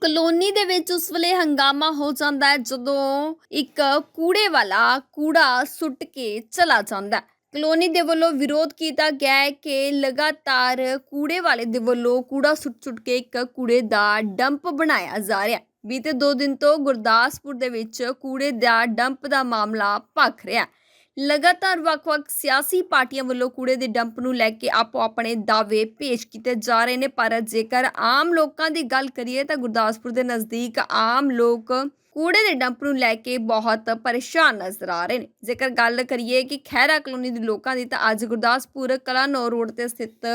Colony ਦੇ ਵਿੱਚ ਉਸ ਵੇਲੇ ਹੰਗਾਮਾ ਹੋ ਜਾਂਦਾ ਹੈ ਜਦੋਂ ਇੱਕ ਕੂੜੇ ਵਾਲਾ ਕੂੜਾ ਸੁੱਟ ਕੇ ਚਲਾ ਜਾਂਦਾ ਹੈ। ਕਲੋਨੀ ਦੇ ਵੱਲੋਂ ਵਿਰੋਧ ਕੀਤਾ ਗਿਆ ਹੈ ਕਿ ਲਗਾਤਾਰ ਕੂੜੇ ਵਾਲੇ ਦੇ ਵੱਲੋਂ ਕੂੜਾ ਸੁੱਟ-ਸੁੱਟ ਕੇ ਇੱਕ ਕੂੜੇ ਦਾ ਡੰਪ ਬਣਾਇਆ ਜਾ ਰਿਹਾ ਹੈ। ਬੀਤੇ 2 ਦਿਨ ਤੋਂ ਗੁਰਦਾਸਪੁਰ ਦੇ ਵਿੱਚ ਕੂੜੇ ਦਾ ਡੰਪ ਦਾ ਮਾਮਲਾ ਭਖ ਰਿਹਾ ਹੈ। ਲਗਾਤਾਰ ਵੱਖ-ਵੱਖ ਸਿਆਸੀ ਪਾਰਟੀਆਂ ਵੱਲੋਂ ਕੂੜੇ ਦੇ ਡੰਪ ਨੂੰ ਲੈ ਕੇ ਆਪੋ ਆਪਣੇ ਦਾਅਵੇ ਪੇਸ਼ ਕੀਤੇ ਜਾ ਰਹੇ ਨੇ, ਪਰ ਜੇਕਰ ਆਮ ਲੋਕਾਂ ਦੀ ਗੱਲ ਕਰੀਏ ਤਾਂ ਗੁਰਦਾਸਪੁਰ ਦੇ ਨਜ਼ਦੀਕ ਆਮ ਲੋਕ ਕੂੜੇ ਦੇ ਡੰਪ ਨੂੰ ਲੈ ਕੇ ਬਹੁਤ ਪਰੇਸ਼ਾਨ ਨਜ਼ਰ ਆ ਰਹੇ ਨੇ। ਜੇਕਰ ਗੱਲ ਕਰੀਏ ਕਿ ਖੈਰਾ ਕਲੋਨੀ ਦੇ ਲੋਕਾਂ ਦੀ ਤਾਂ ਅੱਜ ਗੁਰਦਾਸਪੁਰ ਕਲਾਨੌਰ ਰੋਡ ਤੇ ਸਥਿਤ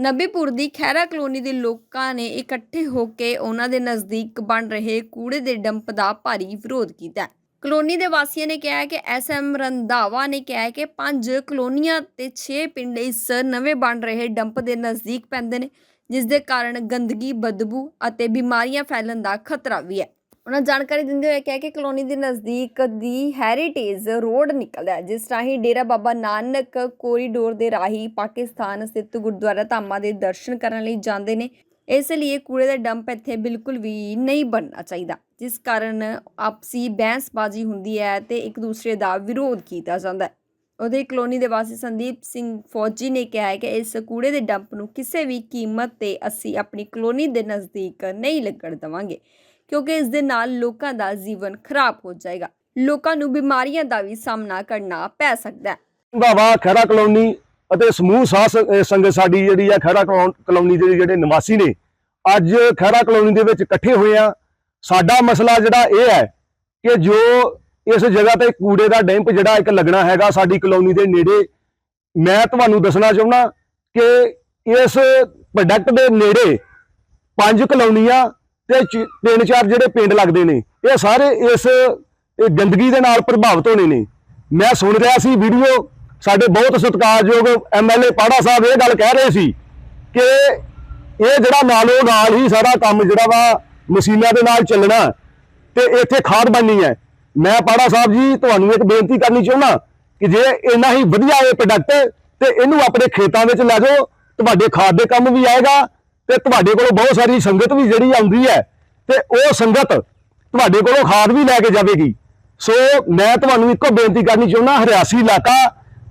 ਨਬੀਪੁਰ ਦੀ ਖੈਰਾ ਕਲੋਨੀ ਦੇ ਲੋਕਾਂ ਨੇ ਇਕੱਠੇ ਹੋ ਕੇ ਉਹਨਾਂ ਦੇ ਨਜ਼ਦੀਕ ਬਣ ਰਹੇ ਕੂੜੇ ਦੇ ਡੰਪ ਦਾ ਭਾਰੀ ਵਿਰੋਧ ਕੀਤਾ ਕਲੋਨੀ ਦੇ ਵਾਸੀਆਂ ਨੇ ਕਿਹਾ ਹੈ ਕਿ ਐਸਐਮ ਰੰਧਾਵਾ ਨੇ ਕਿਹਾ ਕਿ ਪੰਜ ਕਲੋਨੀਆਂ ਤੇ 6 ਪਿੰਡ ਇਸ ਨਵੇਂ ਬਣ ਰਹੇ ਡੰਪ ਦੇ ਨਜ਼ਦੀਕ ਪੈਂਦੇ ਨੇ ਜਿਸ ਦੇ ਕਾਰਨ ਗੰਦਗੀ, ਬਦਬੂ ਅਤੇ ਬਿਮਾਰੀਆਂ ਫੈਲਣ ਦਾ ਖਤਰਾ ਵੀ ਹੈ। ਉਹਨਾਂ ਜਾਣਕਾਰੀ ਦਿੰਦੇ ਹੋਏ ਕਿਹਾ ਕਿ ਕਲੋਨੀ ਦੇ ਨਜ਼ਦੀਕ ਦੀ ਹੈਰੀਟੇਜ ਰੋਡ ਨਿਕਲਦਾ ਹੈ, ਜਿਸ ਰਾਹੀਂ ਡੇਰਾ ਬਾਬਾ ਨਾਨਕ ਕੋਰੀਡੋਰ ਦੇ ਰਾਹੀਂ ਪਾਕਿਸਤਾਨ ਸਥਿਤ ਗੁਰਦੁਆਰਾ ਧਾਮਾਂ ਦੇ ਦਰਸ਼ਨ ਕਰਨ ਲਈ ਜਾਂਦੇ ਨੇ। ਇਸ ਲਈ ਕੂੜੇ ਦਾ ਡੰਪ ਇੱਥੇ ਬਿਲਕੁਲ ਵੀ ਨਹੀਂ ਬਣਨਾ ਚਾਹੀਦਾ ਜਿਸ ਕਾਰਨ ਆਪਸੀ ਬਹਿਸਬਾਜ਼ੀ ਹੁੰਦੀ ਹੈ ਤੇ ਇੱਕ ਦੂਸਰੇ ਦਾ ਵਿਰੋਧ ਕੀਤਾ ਜਾਂਦਾ ਹੈ ਉਹਦੇ ਕਲੋਨੀ ਦੇ ਵਾਸੀ ਸੰਦੀਪ ਸਿੰਘ ਫੌਜੀ ਨੇ ਕਿਹਾ ਹੈ ਕਿ ਇਸ ਕੂੜੇ ਦੇ ਡੰਪ ਨੂੰ ਕਿਸੇ ਵੀ ਕੀਮਤ ਤੇ ਅਸੀਂ ਆਪਣੀ ਕਲੋਨੀ ਦੇ ਨਜ਼ਦੀਕ ਨਹੀਂ ਲੱਗਣ ਦੇਵਾਂਗੇ ਕਿਉਂਕਿ ਇਸ ਦੇ ਨਾਲ ਲੋਕਾਂ ਦਾ ਜੀਵਨ ਖਰਾਬ ਹੋ ਜਾਏਗਾ ਲੋਕਾਂ ਨੂੰ ਬਿਮਾਰੀਆਂ ਦਾ ਵੀ ਸਾਹਮਣਾ ਕਰਨਾ ਪੈ ਸਕਦਾ ਹੈ ਰੰਧਾਵਾ ਖੈਰਾ ਕਲੋਨੀ ਅਤੇ ਸਮੂਹ ਸਾਹ ਸੰਗਤ ਸਾਡੀ ਜਿਹੜੀ ਆ ਖੈਰਾ ਕਲੋ- ਕਲੋਨੀ ਦੇ ਜਿਹੜੇ ਨਿਵਾਸੀ ਨੇ, ਅੱਜ ਖੈਰਾ ਕਲੋਨੀ ਦੇ ਵਿੱਚ ਇਕੱਠੇ ਹੋਏ ਆ। ਸਾਡਾ ਮਸਲਾ ਜਿਹੜਾ ਇਹ ਹੈ ਕਿ ਜੋ ਇਸ ਜਗ੍ਹਾ ਤੇ ਕੂੜੇ ਦਾ ਡੈਂਪ ਜਿਹੜਾ ਇੱਕ ਲੱਗਣਾ ਹੈਗਾ ਸਾਡੀ ਕਲੋਨੀ ਦੇ ਨੇੜੇ, ਮੈਂ ਤੁਹਾਨੂੰ ਦੱਸਣਾ ਚਾਹੁੰਦਾ ਕਿ ਇਸ ਪ੍ਰੋਡਕਟ ਦੇ ਨੇੜੇ ਪੰਜ ਕਲੋਨੀਆਂ ਤੇ ਤਿੰਨ ਚਾਰ ਜਿਹੜੇ ਪਿੰਡ ਲੱਗਦੇ ਨੇ, ਇਹ ਸਾਰੇ ਇਸ ਗੰਦਗੀ ਦੇ ਨਾਲ ਪ੍ਰਭਾਵਿਤ ਹੋਣੇ ਨੇ। ਮੈਂ ਸੁਣ ਰਿਹਾ ਸੀ ਵੀਡੀਓ ਸਾਡੇ ਬਹੁਤ ਸਤਿਕਾਰਯੋਗ ਐਮਐਲਏ ਪਾੜਾ ਸਾਹਿਬ ਇਹ ਗੱਲ ਕਹਿ ਰਹੇ ਸੀ ਕਿ ਇਹ ਜਿਹੜਾ ਨਾਲੋਂ ਨਾਲ ਹੀ ਸਾਰਾ ਕੰਮ ਜਿਹੜਾ ਵਾ ਮਸ਼ੀਨਾਂ ਦੇ ਨਾਲ ਚੱਲਣਾ ਤੇ ਇੱਥੇ ਖਾਦ ਬਣਨੀ ਹੈ। ਮੈਂ ਪਾੜਾ ਸਾਹਿਬ ਜੀ ਤੁਹਾਨੂੰ ਇੱਕ ਬੇਨਤੀ ਕਰਨੀ ਚਾਹੁੰਦਾ ਕਿ ਜੇ ਇੰਨਾ ਹੀ ਵਧੀਆ ਇਹ ਪ੍ਰੋਡਕਟ ਤੇ ਇਹਨੂੰ ਆਪਣੇ ਖੇਤਾਂ ਵਿੱਚ ਲੈ ਜਾਓ, ਤੁਹਾਡੇ ਖਾਦ ਦੇ ਕੰਮ ਵੀ ਆਏਗਾ ਤੇ ਤੁਹਾਡੇ ਕੋਲੋਂ ਬਹੁਤ ਸਾਰੀ ਸੰਗਤ ਵੀ ਜਿਹੜੀ ਆਉਂਦੀ ਹੈ ਤੇ ਉਹ ਸੰਗਤ ਤੁਹਾਡੇ ਕੋਲੋਂ ਖਾਦ ਵੀ ਲੈ ਕੇ ਜਾਵੇਗੀ। ਸੋ ਮੈਂ ਤੁਹਾਨੂੰ ਇੱਕੋ ਬੇਨਤੀ ਕਰਨੀ ਚਾਹੁੰਦਾ, ਹਰਿਆਸੀ ਇਲਾਕਾ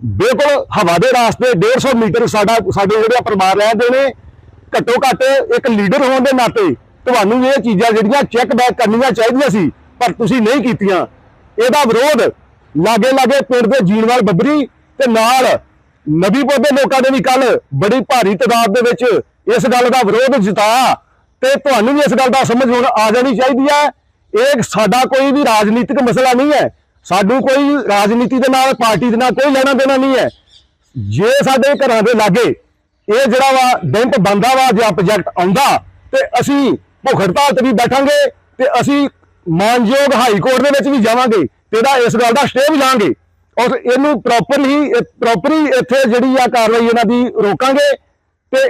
ਬਿਲਕੁਲ ਹਵਾ ਦੇ ਰਾਸਤੇ 150 ਮੀਟਰ ਸਾਡਾ ਸਾਡੇ ਜਿਹੜੇ ਪਰਿਵਾਰ ਰਹਿੰਦੇ ਨੇ, ਘੱਟੋ ਘੱਟ ਇੱਕ ਲੀਡਰ ਹੋਣ ਦੇ ਨਾਤੇ ਤੁਹਾਨੂੰ ਇਹ ਚੀਜ਼ਾਂ ਜਿਹੜੀਆਂ ਚੈੱਕ ਬੈਕ ਕਰਨੀਆਂ ਚਾਹੀਦੀਆਂ ਸੀ, ਪਰ ਤੁਸੀਂ ਨਹੀਂ ਕੀਤੀਆਂ। ਇਹਦਾ ਵਿਰੋਧ ਲਾਗੇ ਲਾਗੇ ਪਿੰਡ ਦੇ ਜੀਣਵਾਲ ਬੱਬਰੀ ਤੇ ਨਾਲ ਨਬੀਪੁਰ ਦੇ ਲੋਕਾਂ ਨੇ ਵੀ ਕੱਲ ਬੜੀ ਭਾਰੀ ਤਾਦਾਦ ਦੇ ਵਿੱਚ ਇਸ ਗੱਲ ਦਾ ਵਿਰੋਧ ਜਤਾਇਆ ਤੇ ਤੁਹਾਨੂੰ ਵੀ ਇਸ ਗੱਲ ਦਾ ਸਮਝ ਹੁਣ ਆ ਜਾਣੀ ਚਾਹੀਦੀ ਹੈ। ਇਹ ਸਾਡਾ ਕੋਈ ਵੀ ਰਾਜਨੀਤਿਕ ਮਸਲਾ ਨਹੀਂ ਹੈ। ਸਾਨੂੰ ਕੋਈ ਰਾਜਨੀਤੀ ਦੇ ਨਾਲ, ਪਾਰਟੀ ਦੇ ਨਾਲ ਕੋਈ ਲੈਣਾ ਦੇਣਾ ਨਹੀਂ ਹੈ। ਜੇ ਸਾਡੇ ਘਰਾਂ ਦੇ ਲਾਗੇ ਇਹ ਜਿਹੜਾ ਵਾ ਡੈਂਪ ਬੰਦਾ ਵਾ, ਜਾਂ ਪ੍ਰੋਜੈਕਟ ਆਉਂਦਾ, ਤੇ ਅਸੀਂ ਭੁੱਖ ਹੜਤਾਲ ਤੇ ਵੀ ਬੈਠਾਂਗੇ ਤੇ ਅਸੀਂ ਮਾਨਯੋਗ ਹਾਈ ਕੋਰਟ ਦੇ ਵਿੱਚ ਵੀ ਜਾਵਾਂਗੇ ਤੇ ਇਹਦਾ ਇਸ ਗੱਲ ਦਾ ਸਟੇ ਵੀ ਲਾਂਗੇ। ਔਰ ਇਹਨੂੰ ਪ੍ਰੋਪਰਲੀ ਪ੍ਰੋਪਰਲੀ ਇੱਥੇ ਜਿਹੜੀ ਆ ਕਾਰਵਾਈ ਇਹਨਾਂ ਦੀ ਰੋਕਾਂਗੇ ਤੇ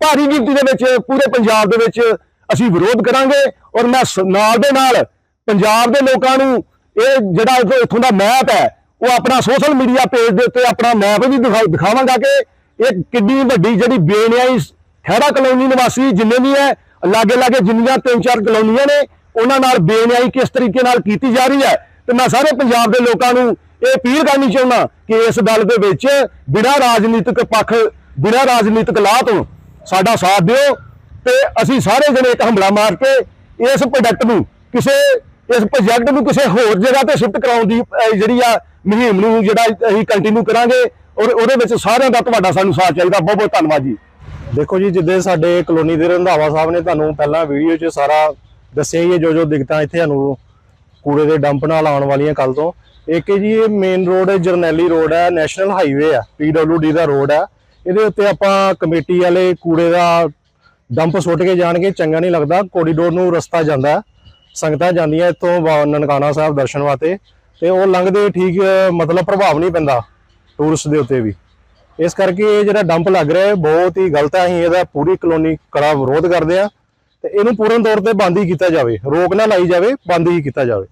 ਭਾਰੀ ਗਿਣਤੀ ਦੇ ਵਿੱਚ ਪੂਰੇ ਪੰਜਾਬ ਦੇ ਵਿੱਚ ਅਸੀਂ ਵਿਰੋਧ ਕਰਾਂਗੇ ਔਰ ਮੈਂ ਸ- ਨਾਲ ਦੇ ਨਾਲ ਪੰਜਾਬ ਦੇ ਲੋਕਾਂ ਨੂੰ ਇਹ ਜਿਹੜਾ ਇੱਥੋਂ- ਇੱਥੋਂ ਦਾ ਮੈਪ ਹੈ, ਉਹ ਆਪਣਾ ਸੋਸ਼ਲ ਮੀਡੀਆ ਪੇਜ ਦੇ ਉੱਤੇ ਆਪਣਾ ਮੈਪ ਵੀ ਦਿਖਾ- ਦਿਖਾਵਾਂਗਾ ਕਿ ਇਹ ਕਿੰਨੀ ਵੱਡੀ ਜਿਹੜੀ ਬੇਨਿਆਈ ਖਹਿਰਾ ਕਲੋਨੀ ਨਿਵਾਸੀ ਜਿੰਨੇ ਵੀ ਹੈ ਲਾਗੇ ਲਾਗੇ ਜਿੰਨੀਆਂ ਤਿੰਨ ਚਾਰ ਕਲੋਨੀਆਂ ਨੇ, ਉਹਨਾਂ ਨਾਲ ਬੇਨਿਆਈ ਕਿਸ ਤਰੀਕੇ ਨਾਲ ਕੀਤੀ ਜਾ ਰਹੀ ਹੈ। ਤੇ ਮੈਂ ਸਾਰੇ ਪੰਜਾਬ ਦੇ ਲੋਕਾਂ ਨੂੰ ਇਹ ਅਪੀਲ ਕਰਨੀ ਚਾਹੁੰਦਾ ਕਿ ਇਸ ਗੱਲ ਦੇ ਵਿੱਚ ਬਿਨਾਂ ਰਾਜਨੀਤਿਕ ਪੱਖ, ਬਿਨਾਂ ਰਾਜਨੀਤਿਕ ਲਾਹ ਤੋਂ ਸਾਡਾ ਸਾਥ ਦਿਓ ਤੇ ਅਸੀਂ ਸਾਰੇ ਜਣੇ ਇੱਕ ਹਮਲਾ ਮਾਰ ਕੇ ਇਸ ਪ੍ਰੋਡਕਟ ਨੂੰ ਕਿਸੇ ਇਸ ਪ੍ਰੋਜੈਕਟ ਨੂੰ ਕਿਸੇ ਹੋਰ ਜਗ੍ਹਾ ਤੇ ਸ਼ਿਫਟ ਕਰਾਉਣ ਦੀ ਜਿਹੜੀ ਆ ਮੁਹਿੰਮ ਨੂੰ ਜਿਹੜਾ ਅਸੀਂ ਕੰਟੀਨਿਊ ਕਰਾਂਗੇ ਔਰ ਉਹਦੇ ਵਿੱਚ ਸਾਰਿਆਂ ਦਾ ਤੁਹਾਡਾ ਸਾਨੂੰ ਸਾਥ ਚਾਹੀਦਾ। ਬਹੁਤ ਬਹੁਤ ਧੰਨਵਾਦ ਜੀ। ਦੇਖੋ ਜੀ, ਜਿੱਦੇ ਸਾਡੇ ਕਲੋਨੀ ਦੇ ਰੰਧਾਵਾ ਸਾਹਿਬ ਨੇ ਤੁਹਾਨੂੰ ਪਹਿਲਾਂ ਵੀਡੀਓ 'ਚ ਸਾਰਾ ਦੱਸਿਆ ਹੀ ਹੈ ਜੋ ਜੋ ਦਿੱਕਤਾਂ ਇੱਥੇ ਸਾਨੂੰ ਕੂੜੇ ਦੇ ਡੰਪ ਨਾਲ ਆਉਣ ਵਾਲੀਆਂ ਕੱਲ ਤੋਂ। ਇੱਕ ਜੀ, ਇਹ ਮੇਨ ਰੋਡ ਹੈ, ਜਰਨੈਲੀ ਰੋਡ ਹੈ ਨੈਸ਼ਨਲ ਹਾਈਵੇ ਹੈ ਪੀਡਬਲਯੂਡੀ ਦਾ ਰੋਡ ਹੈ। ਇਹਦੇ ਉੱਤੇ ਆਪਾਂ ਕਮੇਟੀ ਵਾਲੇ ਕੂੜੇ ਦਾ ਡੰਪ ਸੁੱਟ ਕੇ ਜਾਣਗੇ, ਚੰਗਾ ਨਹੀਂ ਲੱਗਦਾ। ਕੋਰੀਡੋਰ ਨੂੰ ਰਸਤਾ ਜਾਂਦਾ ਸੰਗਤਾਂ ਜਾਂਦੀਆਂ ਇੱਥੋਂ ਵਾ- ਨਨਕਾਣਾ ਸਾਹਿਬ ਦਰਸ਼ਨ ਵਾਸਤੇ ਤੇ ਉਹ ਲੰਘਦੇ ਠੀਕ ਮਤਲਬ ਪ੍ਰਭਾਵ ਨਹੀਂ ਪੈਂਦਾ ਟੂਰਿਸਟ ਦੇ ਉੱਤੇ ਵੀ। ਇਸ ਕਰਕੇ ਇਹ ਜਿਹੜਾ ਡੰਪ ਲੱਗ ਰਿਹਾ ਹੈ ਬਹੁਤ ਹੀ ਗਲਤ ਹੈ ਅਸੀਂ ਇਹਦਾ ਪੂਰੀ ਕਲੋਨੀ ਕੜਾ ਵਿਰੋਧ ਕਰਦੇ ਆ ਤੇ ਇਹਨੂੰ ਪੂਰਨ ਤੌਰ ਤੇ ਬੰਦ ਹੀ ਕੀਤਾ ਜਾਵੇ। ਰੋਕ ਨਾ ਲਾਈ ਜਾਵੇ, ਬੰਦ ਹੀ ਕੀਤਾ ਜਾਵੇ।